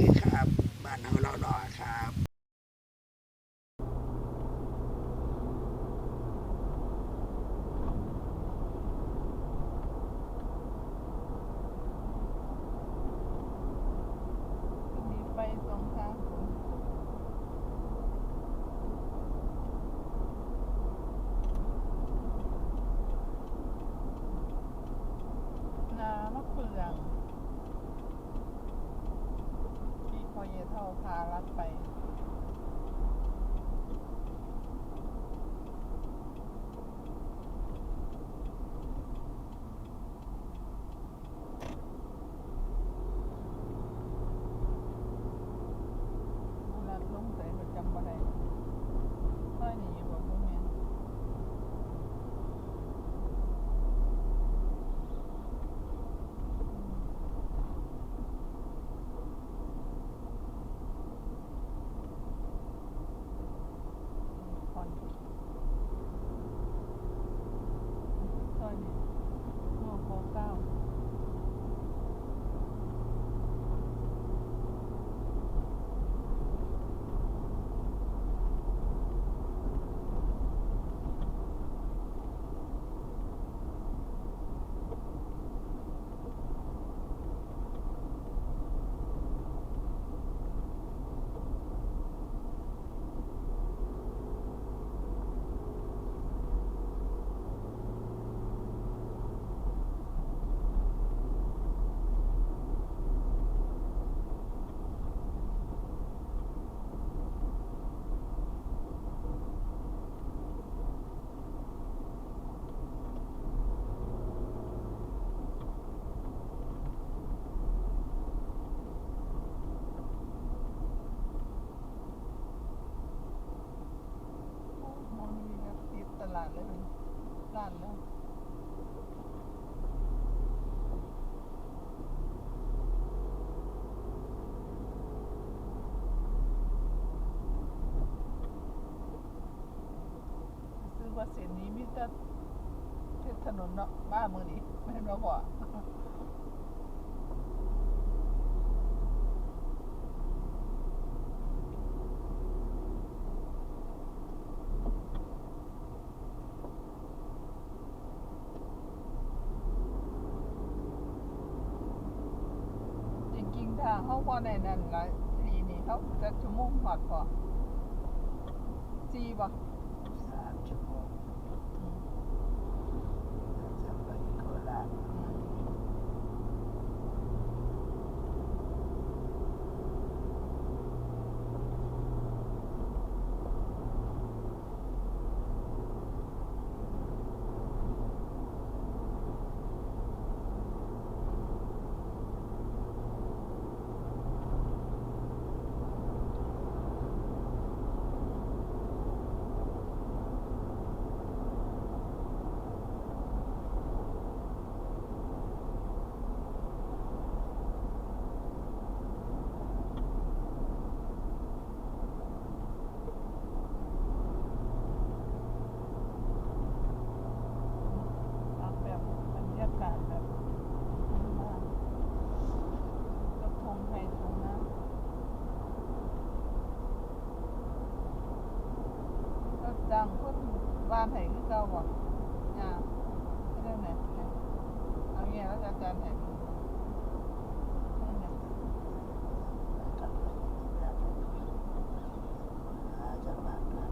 ดีครับ บ้านเฮาเราดอครับ เลยมันร้านแล้วซื้อว่าเส้นนี้มีแต่ถนนเนาะบ้ามือนี้ไม่เห็นบ่พ่อ จริงๆถ้า เขาพอในนั้นละทีนี้เขาจะชั่วโมงหอดพอจีบ่ สามชั่วโมงจะไปโคราช ออกแบบบรรยากาศแบบบ้านๆกระทงไทยทงนะก็ จ้างคนบ้านไห้คือเก่าบ่ยาเรื่องไหนเอาเงี้ยแล้วจัดกาจังหวัดนะ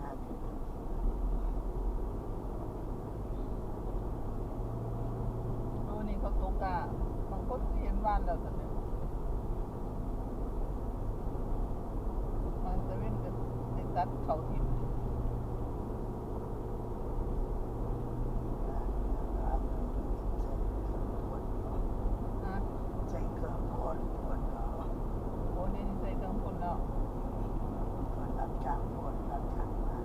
หาที่ดูนี่เขาตกกาบางคนเห็นบ้านแล้วสิเนี่ยมันจะเว้นกัน ในตัดเขาทิ่มนะใจเครื่องคนคนเนาะโอ้นี่ใส่เครื่องพ่นแล้วคนรับจ้างคนรับจ้างมา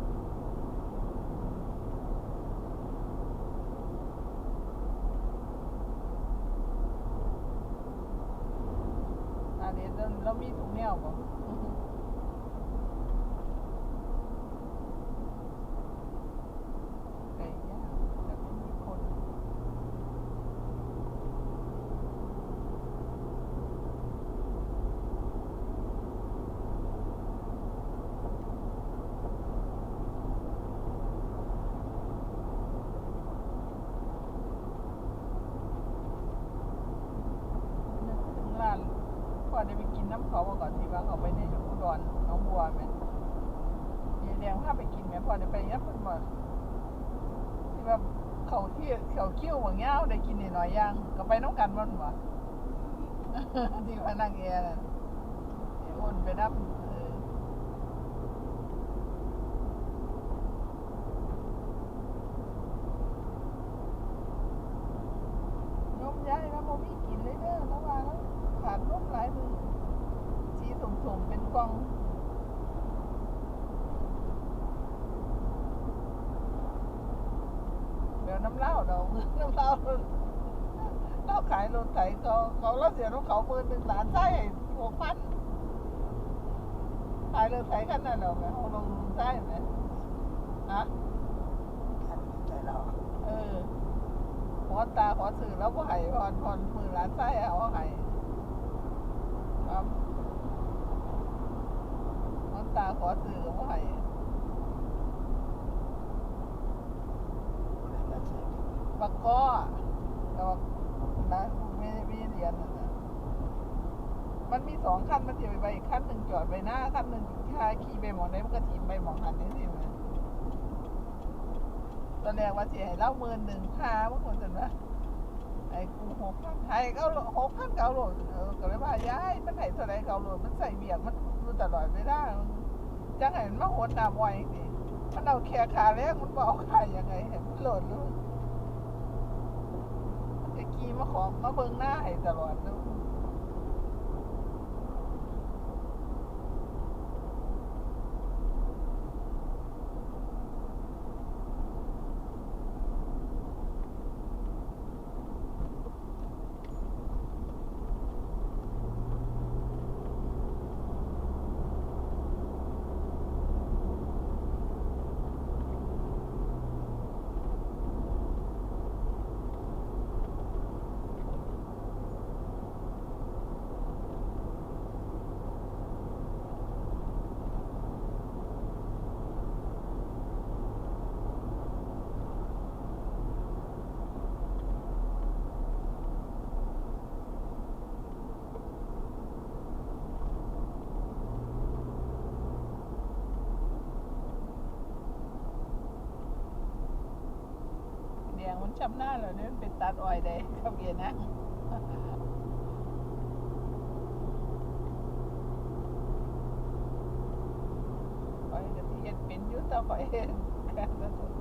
อันนี้เราเรามีถุงแนวบ่ไก่ย่างแต่ไม่มีคน พ่อได้ไปกิ น้ำเขามาก่อนที่ว่าเขาไปในอุดรหน้องบัวไหมยายแดงพาไปกินไหมพอได้ไปยับมันบ่ที่ว่าเขาที่เขาคิ้วบางเงี้ยได้กินนิดหน่อยยังก็ไปน้องกันมันบ่ที่ว่านั่งแอร์น่ะไอ้อ้นไปนับยมย้ายแล้วบ่มีกินเลยเด้อแล้วว่าแล้วขาดนมหลายมือ สีสมๆเป็นกล่องเดี๋ยวน้ำเหล้าดอกน้ำเหล้าเราขายรถไถเขาเขาเราเสียรถเขาหมื่นหนึ่งล้านใช่หกพันขายรถไถกันนั่นดอกไหมเขาลงใช่ไหมฮะท่านใจเราเออขอตาขอสื่อแล้วก็ให้พอนพอนมือล้านไส้เอาให้ครับขอตาขอสื่อก็ให้อะไรก็เชื่อบักก้อแต่ว่านะไม่ไม่เรียนนะ มันมีสองขั้นมันจะไปไปขั้นหนึ่งจอดไปหน้าขั้นหนึ่งค่าขี่ไปหมองไหนมันก็ทีมไปหมองหันนี่สิมันตอนแรกว่าสิให้เล่าหมื่นหนึ่งค่าบางคนจะว่าไอ้กูหกพันไทยเก้าหกพันเก้าหลดก็เลยว่าย้ายมันไหนเท่าไรเก้าหลดมันใส่เบียกมันรู้ตลอดไม่ได้ จังไห้มันมาโหดหน้าบ่อยนี่มันเอาแค่ขาแรกมันบอกขายังไงเห็นมันโหลดลูกตะกีมาขอมาเบิ่งหน้าให้ตลอดลูก ดงมันช้ำหน้าแล้วเนี่มันเป็นตัดอ้อยได้ครับเกียนะข่อยก็สิเห็นเป็นยู่แต่ข่อยเฮ็ดกันแล้ว